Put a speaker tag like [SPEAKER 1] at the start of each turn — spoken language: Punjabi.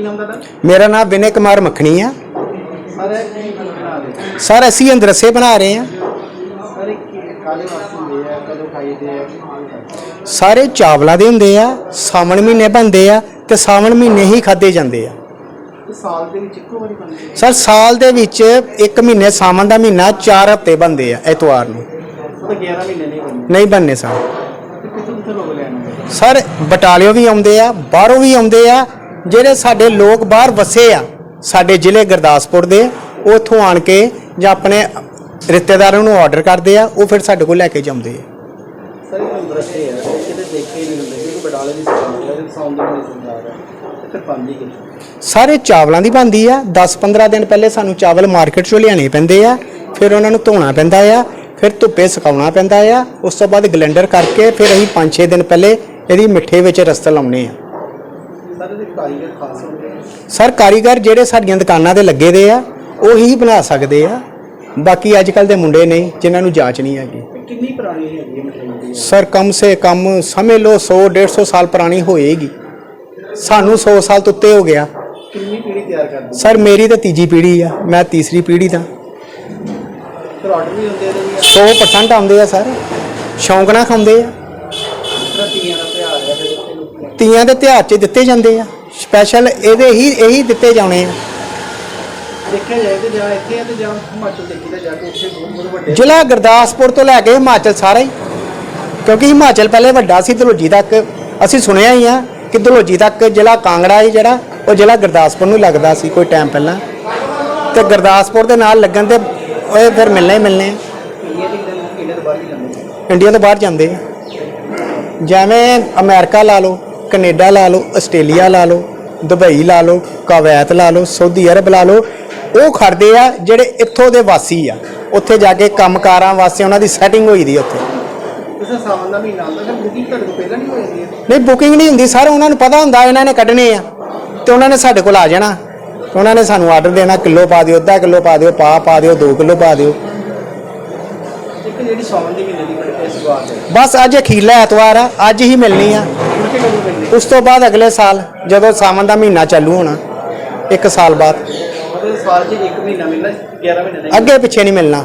[SPEAKER 1] ਕੀ ਨਾਮ ਤੁਹਾਡਾ?
[SPEAKER 2] ਮੇਰਾ ਨਾਮ ਵਿਨੇ ਕੁਮਾਰ ਮੱਖਣੀ ਆ।
[SPEAKER 1] ਸਰ ਇਹ ਕੀ ਬਣਾ ਰਹੇ
[SPEAKER 2] ਸਰ ਅਸੀਂ ਅੰਦਰਸੇ ਬਣਾ ਰਹੇ ਆ।
[SPEAKER 1] ਸਰ ਕਾਲੇ ਵਾਸਤੇ ਹੁੰਦੇ ਆ? ਕਦੋਂ ਖਾਈਦੇ ਆ? ਕੀ ਕਰਦੇ ਆ?
[SPEAKER 2] ਸਾਰੇ ਚਾਵਲਾਂ ਦੇ ਹੁੰਦੇ ਆ ਸਾਵਣ ਮਹੀਨੇ ਬਣਦੇ ਆ ਤੇ ਸਾਵਣ ਮਹੀਨੇ ਹੀ ਖਾਦੇ ਜਾਂਦੇ ਆ।
[SPEAKER 1] ਤੇ ਸਾਲ ਦੇ ਵਿੱਚ ਇੱਕੋ ਵਾਰੀ ਬਣਦੇ
[SPEAKER 2] ਸਰ ਸਾਲ ਦੇ ਵਿੱਚ ਇੱਕ ਮਹੀਨੇ ਸਾਵਣ ਦਾ ਮਹੀਨਾ 4 ਹਫ਼ਤੇ ਬਣਦੇ ਆ ਐਤਵਾਰ ਨੂੰ।
[SPEAKER 1] ਉਹ ਤਾਂ 11 ਮਹੀਨੇ ਨਹੀਂ ਬਣਦੇ।
[SPEAKER 2] ਨਹੀਂ ਬਣਨੇ ਸਰ।
[SPEAKER 1] ਤੇ ਕਿੱਥੋਂ ਕਿੱਥੋਂ ਲੋਕ ਲੈਣ ਆਉਂਦੇ
[SPEAKER 2] ਸਰ ਬਟਾਲਿਓ ਵੀ ਆਉਂਦੇ ਆ ਬਾਹਰੋਂ ਵੀ ਆਉਂਦੇ ਆ ਜਿਹੜੇ ਸਾਡੇ ਲੋਕ ਬਾਹਰ ਵਸੇ ਆ ਸਾਡੇ ਜ਼ਿਲ੍ਹੇ ਗੁਰਦਾਸਪੁਰ ਦੇ ਉਹ ਉੱਥੋਂ ਆਣ ਕੇ ਜਾਂ ਆਪਣੇ ਰਿਸ਼ਤੇਦਾਰਾਂ ਨੂੰ ਆਰਡਰ ਕਰਦੇ ਆ ਉਹ ਫਿਰ ਸਾਡੇ ਕੋਲ ਲੈ ਕੇ ਜਾਂਦੇ ਆ।
[SPEAKER 1] ਸਰ ਇਹ ਦਰਸ਼ੇ ਆ। ਇਹ ਕਿਤੇ ਦੇਖੇ ਹੀ ਨਹੀਂ ਹੁੰਦੇ ਕਿਉਂਕਿ ਬਡਾਲੇ ਦੀ ਸਰਕਾਰ ਹੈ ਤੇ ਸਾਊਂਡ ਦੀ ਬੜੀ ਸਰਕਾਰ ਹੈ ਤੇ ਫਿਰ ਪਾਉਂਦੀ ਕਿੱਥੇ
[SPEAKER 2] ਸਾਰੇ ਚਾਵਲਾਂ ਦੀ ਬਣਦੀ ਆ। 10-15 ਦਿਨ ਪਹਿਲੇ ਸਾਨੂੰ ਚਾਵਲ ਮਾਰਕੀਟ ਚੋਂ ਲਿਆਣੇ ਪੈਂਦੇ ਆ ਫਿਰ ਉਹਨਾਂ ਨੂੰ ਧੋਣਾ ਪੈਂਦਾ ਆ ਫਿਰ ਧੁੱਪੇ ਸੁਕਾਉਣਾ ਪੈਂਦਾ ਆ ਉਸ ਤੋਂ ਬਾਅਦ ਗਲੈਂਡਰ ਕਰਕੇ ਫਿਰ ਅਸੀਂ 5-6 ਦਿਨ ਪਹਿਲੇ ਇਹਦੀ ਮਿੱਠੇ ਵਿੱਚ ਰਸਤ ਲਾਉਨੇ ਆ।
[SPEAKER 1] ਸਰ ਕਾਰੀਗਰ ਖਾਸ ਹੁੰਦੇ ਆ।
[SPEAKER 2] ਸਰ ਕਾਰੀਗਰ ਜਿਹੜੇ ਸਾਡੀਆਂ ਦੁਕਾਨਾਂ ਤੇ ਲੱਗੇ ਦੇ ਆ ਉਹ ਹੀ ਬਣਾ ਸਕਦੇ ਆ। ਬਾਕੀ ਅੱਜ ਕੱਲ ਦੇ ਮੁੰਡੇ ਨਹੀਂ ਜਿਨ੍ਹਾਂ ਨੂੰ ਜਾਂਚ ਨਹੀਂ ਹੈਗੀ।
[SPEAKER 1] ਕਿੰਨੀ ਪੁਰਾਣੀ ਹੈਗੀ ਹੈ ਦੀ
[SPEAKER 2] ਸਰ ਕਮ ਸੇ ਕਮ ਸਮਝ ਲਓ 100 150 ਸਾਲ ਪੁਰਾਣੀ ਹੋਏਗੀ। ਸਾਨੂੰ 100 ਸਾਲ ਤੋਂ ਉੱਤੇ ਹੋ ਗਿਆ।
[SPEAKER 1] ਕਿੰਨੀ ਪੀੜੀ ਤਿਆਰ ਕਰਦੇ
[SPEAKER 2] ਸਰ ਮੇਰੀ ਤਾਂ ਤੀਜੀ ਪੀੜ੍ਹੀ ਆ ਮੈਂ ਤੀਸਰੀ ਪੀੜ੍ਹੀ ਦਾ
[SPEAKER 1] ਆਰਡਰ ਵੀ ਹੁੰਦੇ ਵੀ
[SPEAKER 2] 100% ਆਉਂਦੇ ਆ ਸਰ। ਸ਼ੌਂਕ ਨਾਲ ਖਾਂਦੇ ਆ।
[SPEAKER 1] ਤੀਆਂ ਦਾ ਤਿਉਹਾਰ ਹੈ ਫਿਰ ਇੱਥੇ ਲੋਕੀ ਆਉਂਦੇ।
[SPEAKER 2] ਤੀਆਂ ਦੇ ਤਿਉਹਾਰ 'ਚ ਦਿੱਤੇ ਜਾਂਦੇ ਆ। ਸਪੈਸ਼ਲ ਇਹਦੇ ਹੀ ਇਹੀ ਦਿੱਤੇ ਜਾਣੇ ਆ।
[SPEAKER 1] ਦੇਖਿਆ ਜਾਏ ਤੇ ਜਾਂ ਇੱਥੇ ਹੈ ਤੇ ਜਾਂ ਹਿਮਾਚਲ ਦੇਖੀ ਤਾਂ ਜਾ ਕੇ ਉੱਥੇ ਬਹੁਤ ਬਹੁਤ ਵੱਡੇ
[SPEAKER 2] ਜ਼ਿਲ੍ਹਾ ਗੁਰਦਾਸਪੁਰ ਤੋਂ ਲੈ ਕੇ ਹਿਮਾਚਲ ਸਾਰਾ। ਹੀ ਕਿਉਂਕਿ ਹਿਮਾਚਲ ਪਹਿਲੇ ਵੱਡਾ ਸੀ ਧਲੋਜੀ ਤੱਕ ਅਸੀਂ ਸੁਣਿਆ ਹੀ ਆ ਕਿ ਧਲੋਜੀ ਤੱਕ ਜ਼ਿਲ੍ਹਾ ਕਾਂਗੜਾ ਹੈ ਜਿਹੜਾ ਉਹ ਜ਼ਿਲ੍ਹਾ ਗੁਰਦਾਸਪੁਰ ਨੂੰ ਲੱਗਦਾ ਸੀ ਕੋਈ ਟਾਈਮ ਪਹਿਲਾਂ। ਤੇ ਗੁਰਦਾਸਪੁਰ ਦੇ ਨਾਲ ਲੱਗਣ ਤੇ ਉਹ ਫਿਰ ਮਿਲਣੇ ਹੀ ਮਿਲਣੇ ਆ।
[SPEAKER 1] ਇੰਡੀਆ
[SPEAKER 2] ਤੋਂ ਬਾਹਰ ਜਾਂਦੇ ਆ। ਜਿਵੇਂ ਅਮਰੀਕਾ ਲਾ ਲਓ ਕੈਨੇਡਾ ਲਾ ਲਓ ਆਸਟ੍ਰੇਲੀਆ ਲਾ ਲਓ ਦੁਬਈ ਲਾ ਲਓ ਕੁਵੈਤ ਲਾ ਲਓ ਸਾਊਦੀ ਅਰਬ ਲਾ ਲਓ ਉਹ ਖੜਦੇ ਆ ਜਿਹੜੇ ਇੱਥੋਂ ਦੇ ਵਾਸੀ ਆ। ਉੱਥੇ ਜਾ ਕੇ ਕੰਮਕਾਰਾਂ ਵਾਸਤੇ ਉਹਨਾਂ ਦੀ ਸੈਟਿੰਗ ਹੋਈ ਦੀ ਉੱਥੇ।
[SPEAKER 1] ਨਹੀਂ
[SPEAKER 2] ਬੁਕਿੰਗ ਨਹੀਂ ਹੁੰਦੀ ਸਰ ਉਹਨਾਂ ਨੂੰ ਪਤਾ ਹੁੰਦਾ ਇਹਨਾਂ ਨੇ ਕੱਢਣੇ ਆ। ਤੇ ਉਹਨਾਂ ਨੇ ਸਾਡੇ ਕੋਲ ਆ ਜਾਣਾ। ਤੇ ਉਹਨਾਂ ਨੇ ਸਾਨੂੰ ਆਰਡਰ ਦੇਣਾ ਕਿਲੋ ਪਾ ਦਿਓ ਅੱਧਾ ਕਿਲੋ ਪਾ ਦਿਓ ਪਾ ਪਾ ਦਿਓ 2 ਕਿਲੋ ਪਾ ਦਿਓ।
[SPEAKER 1] ਇੱਕ ਜਿਹੜੀ ਸਾਵਣ ਦੀ ਮਹੀਨੇ ਦੀ ਬੜੀ ਇਸ ਵਾਰ ਹੈ
[SPEAKER 2] ਬਸ ਅੱਜ ਅਖੀਰਲਾ ਐਤਵਾਰ ਆ ਅੱਜ ਹੀ ਮਿਲਣੀ ਆ। ਉਸ ਤੋਂ ਬਾਅਦ ਅਗਲੇ ਸਾਲ ਜਦੋਂ ਸਾਵਣ ਦਾ ਮਹੀਨਾ ਚਾਲੂ ਹੋਣਾ ਇੱਕ ਸਾਲ ਬਾਅਦ।
[SPEAKER 1] ਮਤਲਬ ਸਾਲ 'ਚ ਇੱਕ ਮਹੀਨਾ ਮਿਲਣਾ 11 ਮਹੀਨੇ
[SPEAKER 2] ਅੱਗੇ ਪਿੱਛੇ ਨਹੀਂ ਮਿਲਣਾ।